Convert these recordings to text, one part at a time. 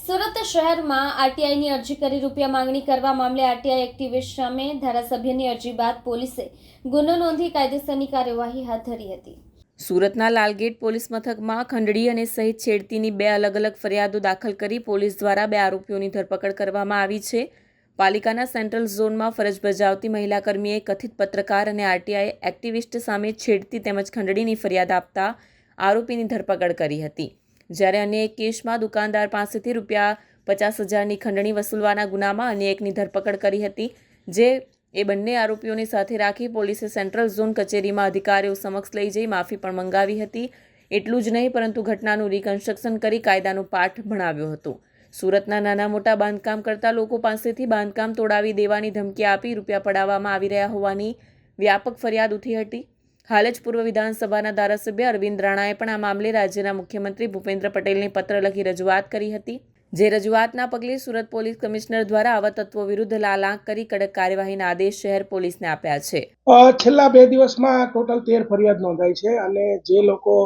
સુરત શહેરમાં આરટીઆઈની અરજી કરી રૂપિયા માંગણી કરવા મામલે આરટીઆઈ એક્ટિવિસ્ટ સામે ધારાસભ્યની અરજી બાદ પોલીસે ગુનો નોંધી કાયદેસરની કાર્યવાહી હાથ ધરી હતી. સુરતના લાલગેટ પોલીસ મથકમાં ખંડડી અને સહિત છેડતીની બે અલગ અલગ ફરિયાદો દાખલ કરી પોલીસ દ્વારા બે આરોપીઓની ધરપકડ કરવામાં આવી છે. પાલિકાના સેન્ટ્રલ ઝોનમાં ફરજ બજાવતી મહિલા કર્મીએ કથિત પત્રકાર અને આરટીઆઈ એક્ટિવિસ્ટ સામે છેડતી તેમજ ખંડડીની ફરિયાદ આપતા આરોપીની ધરપકડ કરી હતી. જ્યારે અન્ય એક કેસમાં દુકાનદાર પાસેથી રૂપિયા પચાસ હજારની ખંડણી વસૂલવાના ગુનામાં અન્ય એકની ધરપકડ કરી હતી, જે એ બંને આરોપીઓને સાથે રાખી પોલીસે સેન્ટ્રલ ઝોન કચેરીમાં અધિકારીઓ સમક્ષ લઈ જઈ માફી પણ મંગાવી હતી. એટલું જ નહીં, પરંતુ ઘટનાનું રિકન્સ્ટ્રક્શન કરી કાયદાનો પાઠ ભણાવ્યો હતો. સુરતના નાના મોટા બાંધકામ કરતા લોકો પાસેથી બાંધકામ તોડાવી દેવાની ધમકી આપી રૂપિયા પડાવવામાં આવી રહ્યા હોવાની વ્યાપક ફરિયાદ ઉઠી હતી. હાલ જ પૂર્વ વિધાનસભાના ધારાસભ્ય અરવિંદ રાણાએ પણ આ મામલે રાજ્યના મુખ્યમંત્રી ભૂપેન્દ્ર પટેલને પત્ર લખી રજૂઆત કરી હતી. જે રજૂઆતના પગલે સુરત પોલીસ કમિશનર દ્વારા આવા તત્વો વિરુદ્ધ લાલ આંખ કરી કડક કાર્યવાહીના આદેશ શહેર પોલીસને આપ્યા છે. છેલ્લા બે દિવસમાં ટોટલ તેર ફરિયાદ નોંધાઈ છે અને જે લોકો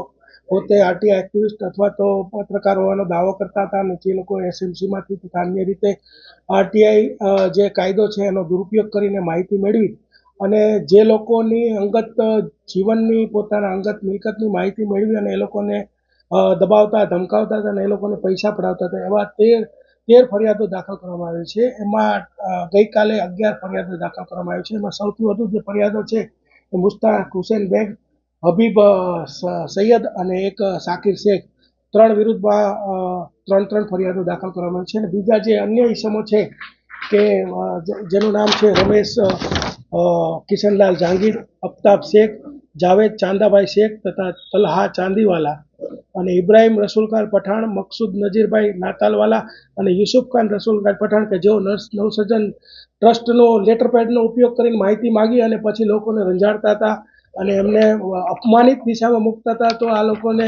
પોતે આરટીઆઈ એક્ટિવિસ્ટ અથવા તો પત્રકાર હોવાનો દાવો કરતા હતા અને જે લોકો એસએમસીમાંથી તથા અન્ય રીતે આરટીઆઈ જે કાયદો છે એનો દુરુપયોગ કરીને માહિતી મેળવી અને જે લોકોની અંગત જીવનની, પોતાના અંગત મિલકતની માહિતી મેળવી અને એ લોકોને દબાવતા, ધમકાવતા હતા અને એ લોકોને પૈસા પડાવતા હતા, એવા તેર તેર ફરિયાદો દાખલ કરવામાં આવી છે. એમાં ગઈકાલે અગિયાર ફરિયાદો દાખલ કરવામાં આવી છે. એમાં સૌથી વધુ જે ફરિયાદો છે એ મુસ્તાક હુસેન બેગ, હબીબ સૈયદ અને એક સાકિર શેખ. ત્રણ વિરુદ્ધમાં ત્રણ ત્રણ ફરિયાદો દાખલ કરવામાં આવી છે. અને બીજા જે અન્ય ઇસમો છે કે જેનું નામ છે રમેશ કિશનલાલ જહાંગીર અફતાબ શેખ, જાવેદ ચાંદાભાઈ શેખ તથા તલહા ચાંદીવાલા અને ઇબ્રાહિમ રસુલખાન પઠાણ, મકસૂદ નજીરભાઈ નાતાલવાલા અને યુસુફ ખાન રસુલખાન પઠાણ કે જેઓ નર્સ, નવસર્જન ટ્રસ્ટનો લેટર પેડનો ઉપયોગ કરીને માહિતી માગી અને પછી લોકોને રંજાડતા હતા અને એમને અપમાનિત દિશામાં મૂકતા હતા, તો આ લોકોને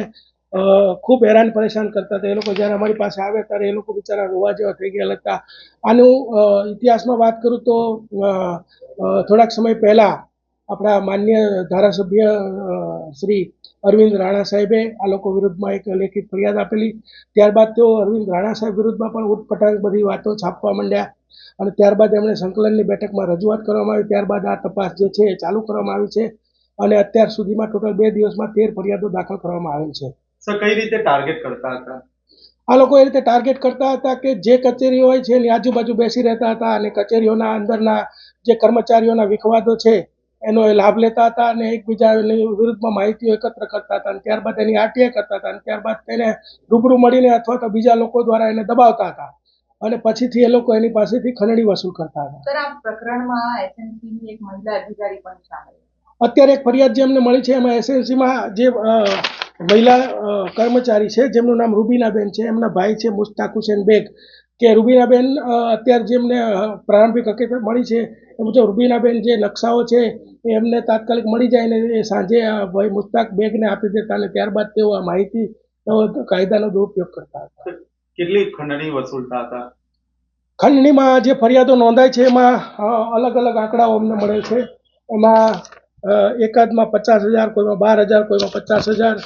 ખૂબ હેરાન પરેશાન કરતા હતા. એ લોકો જ્યારે અમારી પાસે આવે ત્યારે એ લોકો બિચારા રોવા જેવા થઈ ગયેલા હતા આનું ઇતિહાસમાં વાત કરું તો થોડાક સમય પહેલાં આપણા માન્ય ધારાસભ્ય શ્રી અરવિંદ રાણા સાહેબે આ લોકો વિરુદ્ધમાં એક લેખિત ફરિયાદ આપેલી. ત્યારબાદ તેઓ અરવિંદ રાણા સાહેબ વિરુદ્ધમાં પણ ઉટપટાંગ બધી વાતો છાપવા માંડ્યા. અને ત્યારબાદ એમણે સંકલનની બેઠકમાં રજૂઆત કરવામાં આવી. ત્યારબાદ આ તપાસ જે છે એ ચાલુ કરવામાં આવી છે. અને અત્યાર સુધીમાં ટોટલ બે દિવસમાં તેર ફરિયાદો દાખલ કરવામાં આવેલ છે. સર કઈ રીતે ટાર્ગેટ કરતા હતા? આ લોકો એ રીતે ટાર્ગેટ કરતા હતા કે જે કચેરી હોય છે એની આજુબાજુ બેસી રહેતા હતા અને કચેરીઓના અંદરના જે કર્મચારીઓના વિખવાદો છે એનો એ લાભ લેતા હતા અને એકબીજાની વિરુદ્ધમાં માહિતીઓ એકત્ર કરતા હતા અને ત્યારબાદ એની આરટીઆઈ કરતા હતા અને ત્યારબાદ તેને રૂબરૂ મળીને અથવા તો બીજા લોકો દ્વારા એને દબાવતા હતા. અને પછીથી એ લોકો એની પાસેથી ખંડણી વસૂલ કરતા હતા. સર આ પ્રકરણમાં એક મહિલા અધિકારી પણ સામેલ અત્યારે એક ફરિયાદ જે અમને મળી છે એમાં એસએનસીમાં જે મહિલા કર્મચારી છે જેમનું નામ રૂબીનાબેન છે એમના ભાઈ છે મુસ્તાક હુસેન બેગ કે રૂબીનાબેન અત્યારે જેમને પ્રારંભિક હકીકત મળી છે એ મુજબ રૂબીનાબેન જે નકશાઓ છે એ એમને તાત્કાલિક મળી જાય ને એ સાંજે ભાઈ મુસ્તાક બેગને આપી દેતા અને ત્યારબાદ તેઓ આ માહિતી કાયદાનો દુરુપયોગ કરતા હતા. કેટલી ખંડણી વસૂલતા હતા? ખંડણીમાં જે ફરિયાદો નોંધાય છે એમાં અલગ અલગ આંકડાઓ અમને મળે છે. એમાં એકાદમાં પચાસ હજાર કોઈમાં બાર હજાર કોઈમાં પચાસ હજાર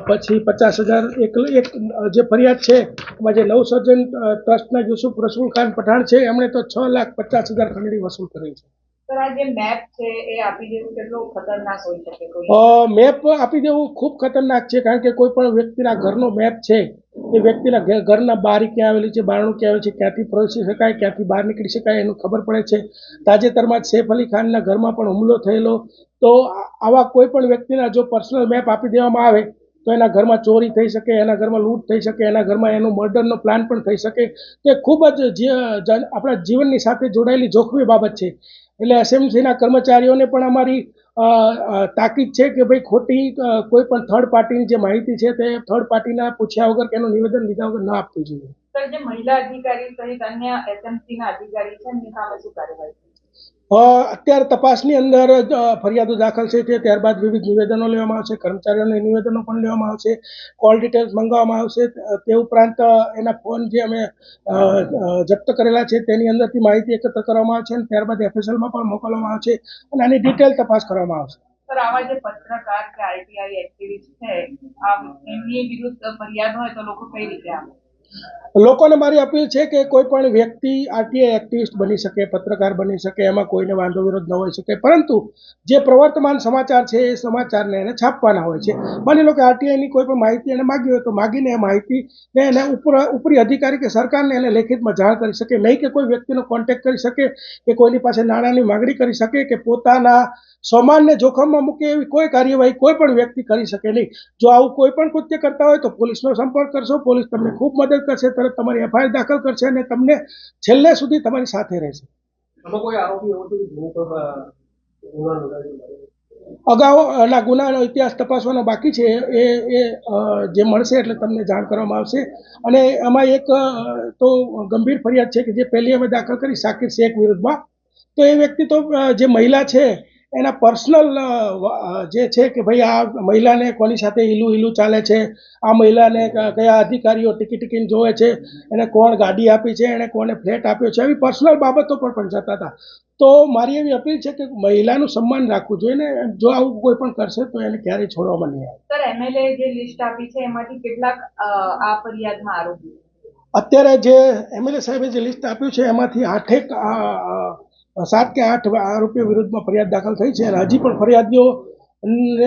પછી પચાસ હજાર એક એક જે ફરિયાદ છે એમાં જે નવસર્જન ટ્રસ્ટના યુસુફ રસુલ ખાન પઠાણ છે એમણે તો છ લાખ પચાસ હજાર ખંડણી વસૂલ કરી છે. મેપ આપી દેવું ખૂબ ખતરનાક છે કારણ કે કોઈ પણ વ્યક્તિના ઘરનો મેપ છે એ વ્યક્તિના ઘરના બારી ક્યાં આવેલી છે, બારણું ક્યાં આવેલું છે, ક્યાંથી પ્રવેશી શકાય, ક્યાંથી બહાર નીકળી શકાય એનું ખબર પડે છે. તાજેતરમાં સૈફ અલી ખાનના ઘરમાં પણ હુમલો થયેલો. તો આવા કોઈ પણ વ્યક્તિના જો પર્સનલ મેપ આપી દેવામાં આવે, તો એના ઘરમાં ચોરી થઈ શકે, એના ઘરમાં લૂંટ થઈ શકે, એના ઘરમાં એનો મર્ડરનો પ્લાન પણ થઈ શકે. તે ખૂબ જ આપણા જીવનની સાથે જોડાયેલી જોખમી બાબત છે. એટલે એસએમસીના કર્મચારીઓને પણ અમારી તાકીદ છે કે ભાઈ ખોટી કોઈ પણ થર્ડ પાર્ટીની જે માહિતી છે તે થર્ડ પાર્ટીના પૂછ્યા વગર કે એનું નિવેદન લીધા વગર ન આપવું જોઈએ. સર, જે મહિલા અધિકારી સહિત અન્ય એસએમસીના અધિકારી છે, એમની સામે શું કાર્યવાહી અત્યારે તપાસની અંદર ફરિયાદો દાખલ છે તે ત્યારબાદ વિવિધ નિવેદનો લેવામાં આવશે, કર્મચારીઓને નિવેદનો પણ લેવામાં આવશે, કોલ ડિટેલ્સ મંગાવવામાં આવશે, તે ઉપરાંત એના ફોન જે અમે જપ્ત કરેલા છે તેની અંદરથી માહિતી એકત્ર કરવામાં આવશે અને ત્યારબાદ એફએસએલમાં પણ મોકલવામાં આવશે અને આની ડિટેલ તપાસ કરવામાં આવશે. સર, આવા જે પત્રકાર કે આઈટીઆઈ એક્ટિવિસ્ટ છે એમની વિરુદ્ધ ફરિયાદ હોય તો લોકો કઈ રીતે આપે? લોકોને મારી અપીલ છે કે કોઈ પણ વ્યક્તિ આરટીઆઈ એક્ટિવિસ્ટ બની શકે, પત્રકાર બની શકે, એમાં કોઈને વાંધો વિરોધ ન હોઈ શકે. પરંતુ જે પ્રવર્તમાન સમાચાર છે, એ સમાચારને એને છાપવાના હોય છે. માની લો કે આરટીઆઈની કોઈ પણ માહિતી એને માગી હોય તો માગીને એ માહિતીને એને ઉપર, ઉપરી અધિકારી કે સરકારને એને લેખિતમાં જાણ કરી શકે. નહીં કે કોઈ વ્યક્તિનો કોન્ટેક્ટ કરી શકે, કે કોઈની પાસે નાણાંની માગણી કરી શકે, કે પોતાના સમાનને જોખમમાં મૂકે એવી કોઈ કાર્યવાહી કોઈ પણ વ્યક્તિ કરી શકે નહીં. જો આવું કોઈ પણ કૃત્ય કરતા હોય તો પોલીસનો સંપર્ક કરશો. પોલીસ તમને ખૂબ મદદ કરશે તરત તમારી એફઆઈઆર દાખલ કરશે અને તમને છેલ્લે સુધી તમારી સાથે રહેશે. અગાઉ ના ગુનાનો ઇતિહાસ તપાસવાનો બાકી છે. એ એ જે મળશે એટલે તમને જાણ કરવામાં આવશે. અને એમાં એક તો ગંભીર ફરિયાદ છે કે જે પહેલી અમે દાખલ કરી સાકિર શેખ વિરુદ્ધમાં. તો એ વ્યક્તિ તો જે મહિલા છે એના પર્સનલ જે છે કે ભાઈ આ મહિલાને કોની સાથે ઈલું ઈલું ચાલે છે આ મહિલાને કયા અધિકારીઓ ટીકી ટીકીને જોવે છે એને કોણ ગાડી આપી છે એને કોને ફ્લેટ આપ્યો છે એવી પર્સનલ બાબતો પર પણ જતા હતા. તો મારી એવી અપીલ છે કે મહિલાનું સન્માન રાખવું જોઈએ ને જો આવું કોઈ પણ કરશે તો એને ક્યારેય છોડવામાં નહીં આવે. સર એમએલએ જે લિસ્ટ આપી છે એમાંથી કેટલાક આ ફરિયાદમાં આરોપી? અત્યારે જે એમએલએ સાહેબે જે લિસ્ટ આપ્યું છે એમાંથી આઠેક સાત કે આઠ આરોપીઓ વિરુદ્ધમાં ફરિયાદ દાખલ થઈ છે અને હજી પણ ફરિયાદીઓ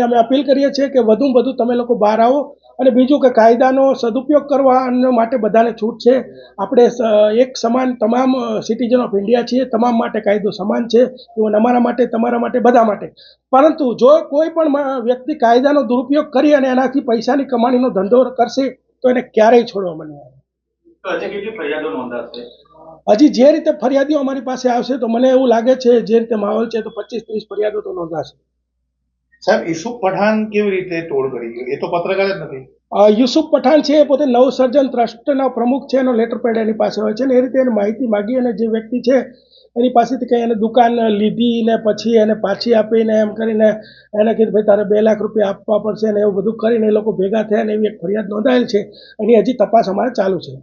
અમે અપીલ કરીએ છીએ કે વધુ વધુ તમે લોકો બહાર આવો અને બીજું કે કાયદાનો સદુપયોગ કરવા માટે બધાને છૂટ છે. આપણે એક સમાન તમામ સિટીઝન ઓફ ઇન્ડિયા છીએ. તમામ માટે કાયદો સમાન છે. ઇવન અમારા માટે, તમારા માટે, બધા માટે. પરંતુ જો કોઈ પણ વ્યક્તિ કાયદાનો દુરુપયોગ કરી અને એનાથી પૈસાની કમાણીનો ધંધો કરશે, તો એને ક્યારેય છોડવા મને આવે હજી જે રીતે ફરિયાદીઓ અમારી પાસે આવશે તો મને એવું લાગે છે જે રીતે માહોલ છે તો પચીસ ત્રીસ ફરિયાદો તો નોંધાશે. સાહેબ યુસુફ પઠાણ કેવી રીતે તોડ કરી એ તો પત્રકાર જ નથી. યુસુફ પઠાણ છે એ પોતે નવસર્જન ટ્રસ્ટના પ્રમુખ છે એનો લેટર પેડ એની પાસે હોય છે ને એ રીતે એને માહિતી માગી અને જે વ્યક્તિ છે એની પાસેથી કંઈ એને દુકાન લીધી ને પછી એને પાછી આપીને એમ કરીને એને કીધું ભાઈ તારે બે લાખ રૂપિયા આપવા પડશે ને એવું બધું કરીને એ લોકો ભેગા થયા ને એવી એક ફરિયાદ નોંધાયેલ છે. એની હજી તપાસ અમારે ચાલુ છે.